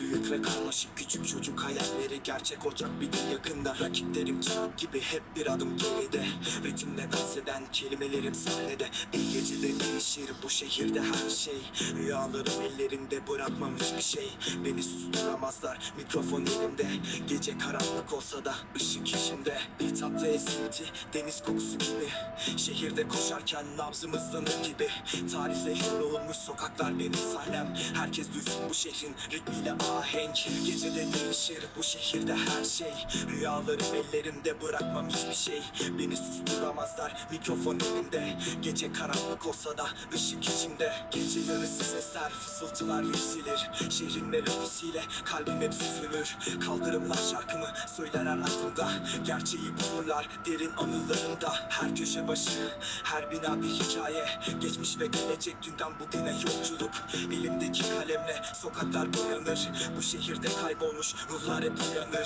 Büyük ve karmaşık küçük çocuk hayalleri Gerçek olacak bir gün yakında. Rakiplerim çığlık gibi hep bir adım geride. Ritimle dans eden kelimelerim sahnede. Bir gecede değişir bu şehirde her şey. Rüyalarım ellerimde bırakmam hiçbir şey. Beni susturamazlar mikrofon elimde. Gece karanlık olsa da ışık içimde Bir tatlı esinti deniz kokusu gibi Şehirde koşarken nabzım gibi. Tarihle yorulmuş sokaklar benim sahnem. Herkes duysun bu şehrin ritmiyle ahenk. Gecede değişir bu şehirde her şey. Rüyalarım ellerimde bırakmam hiçbir şey. Beni susturamazlar mikrofon elimde Gece karanlık olsa da ışık içimde Gece yarısı sesler fısıltılar yükselir Şehrin melodisiyle kalbim hep süzülür. Kaldırımlar şarkımı söyler her Gerçeği bulurlar derin anılarımda Her köşe başı her bina bir hikaye. Geçmiş ve gelecek dünden bugüne yolculuk. Elimdeki kalemle sokaklar boyanır Bu şehirde kaybolmuş ruhlar hep uyanır